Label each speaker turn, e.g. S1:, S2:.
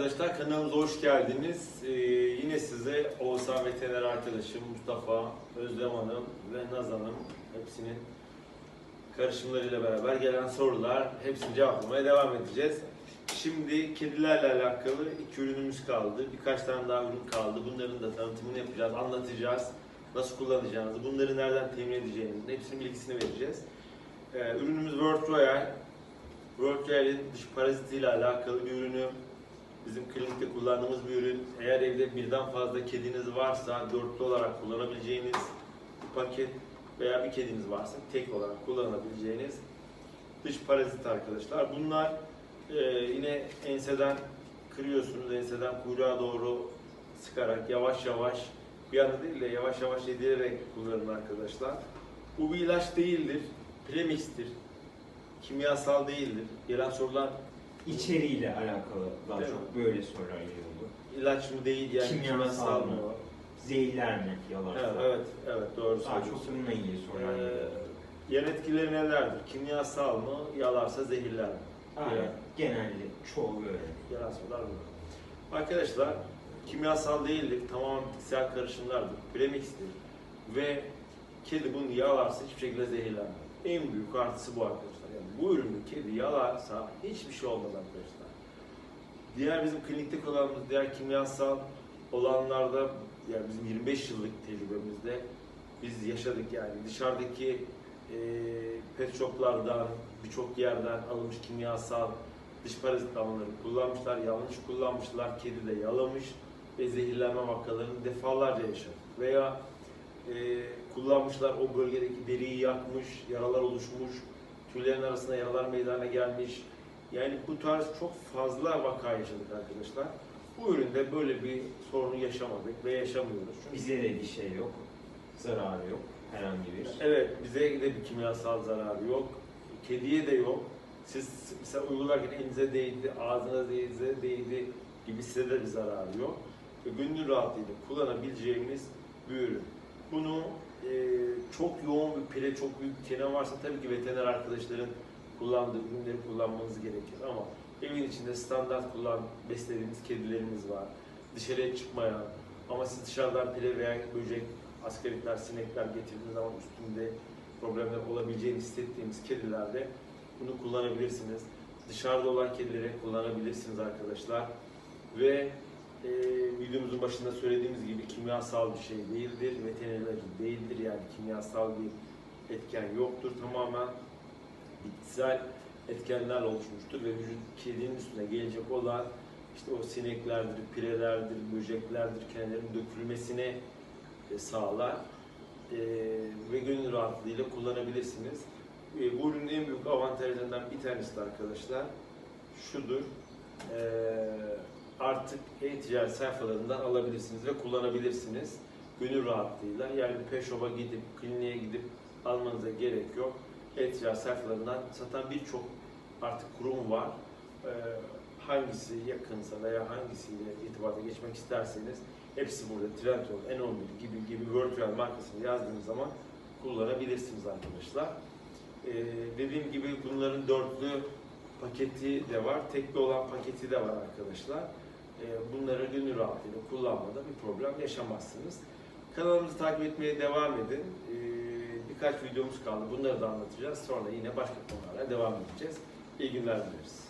S1: arkadaşlar, kanalımıza hoş geldiniz. Ee, yine size Oğuzhan veteriner arkadaşım, Mustafa, Özlem Hanım ve Naz Hanım hepsinin karışımlarıyla beraber gelen sorular, hepsini cevaplamaya devam edeceğiz. Şimdi kedilerle alakalı iki ürünümüz kaldı. Birkaç tane daha ürün kaldı. Bunların da tanıtımını yapacağız, anlatacağız. Nasıl kullanacağınızı, bunları nereden temin edeceğinizi, hepsinin bilgisini vereceğiz. Ee, ürünümüz World Royal. World Royal'in dış parazitiyle alakalı bir ürünü. Klinikte kullandığımız bir ürün. Eğer evde birden fazla kediniz varsa dörtlü olarak kullanabileceğiniz paket veya bir kediniz varsa tek olarak kullanabileceğiniz dış parazit arkadaşlar. Bunlar e, yine enseden kırıyorsunuz. Enseden kuyruğa doğru sıkarak yavaş yavaş bir anda değil de yavaş yavaş yedirerek kullanın arkadaşlar. Bu bir ilaç değildir. Premix'tir. Kimyasal değildir. Gelen sorular
S2: İçeriğiyle alakalı daha
S1: Değil
S2: çok böyle sorular geliyordu.
S1: ilaç mı değil yani kimyasal, mı?
S2: Zehirler mi yalarsa?
S1: Evet, evet, evet doğru
S2: Daha çok bununla ilgili sorular
S1: Ee,
S2: geliyordu.
S1: yan etkileri nelerdir? Kimyasal mı, yalarsa zehirler mi?
S2: Aynen. Genelde çoğu böyle.
S1: Yalan sorular bu. Arkadaşlar, kimyasal değildir, tamamen bitkisel karışımlardır, premixtir ve kedi bunu yalarsa hiçbir şekilde zehirlenmez. En büyük artısı bu arkadaşlar. Yani bu ürünü kedi yalarsa hiçbir şey olmaz arkadaşlar. Diğer bizim klinikte kullandığımız diğer kimyasal olanlarda yani bizim 25 yıllık tecrübemizde biz yaşadık yani dışarıdaki e, pet shoplardan birçok yerden alınmış kimyasal dış parazit kullanmışlar, yanlış kullanmışlar, kedi de yalamış ve zehirlenme vakalarını defalarca yaşadık. Veya e, kullanmışlar o bölgedeki deriyi yakmış, yaralar oluşmuş, tüylerin arasında yaralar meydana gelmiş. Yani bu tarz çok fazla vaka yaşadık arkadaşlar. Bu üründe böyle bir sorunu yaşamadık ve yaşamıyoruz. Çünkü
S2: Bize de bir şey yok. Zararı yok. Herhangi bir.
S1: Evet, bize de bir kimyasal zararı yok. Kediye de yok. Siz mesela uygularken elinize değdi, ağzına değdi, değdi gibi size de bir zararı yok. Ve gönül rahatlığıyla kullanabileceğimiz bir ürün. Bunu e, çok yoğun bir pile, çok büyük bir çene varsa tabii ki veteriner arkadaşların kullandığı ürünleri kullanmanız gerekir ama evin içinde standart kullan beslediğiniz kedilerimiz var. Dışarıya çıkmayan ama siz dışarıdan pile veya böcek, askerlikler, sinekler getirdiğiniz zaman üstünde problemler olabileceğini hissettiğiniz kedilerde bunu kullanabilirsiniz. Dışarıda olan kedilere kullanabilirsiniz arkadaşlar. Ve e, videomuzun başında söylediğimiz gibi kimyasal bir şey değildir. Veteriner değildir. Yani kimyasal bir etken yoktur. Tamamen bitkisel etkenlerle oluşmuştur ve vücut kedinin üstüne gelecek olan işte o sineklerdir, pirelerdir, böceklerdir, kendilerinin dökülmesine sağlar E, ve gönül rahatlığıyla kullanabilirsiniz. E, bu ürünün en büyük avantajlarından bir tanesi de arkadaşlar şudur. E, artık e-ticaret sayfalarından alabilirsiniz ve kullanabilirsiniz. Gönül rahatlığıyla yani shop'a gidip, kliniğe gidip almanıza gerek yok. E-ticaret sayfalarından satan birçok artık kurum var. E, hangisi yakınsa veya hangisiyle irtibata geçmek isterseniz hepsi burada. Trendyol, N11 gibi gibi Virtual markasını yazdığınız zaman kullanabilirsiniz arkadaşlar. Ee, dediğim gibi bunların dörtlü paketi de var, tekli olan paketi de var arkadaşlar. Ee, bunları gönül rahatlığıyla kullanmada bir problem yaşamazsınız. Kanalımızı takip etmeye devam edin. Ee, birkaç videomuz kaldı. Bunları da anlatacağız. Sonra yine başka konularla devam edeceğiz. İyi günler dileriz.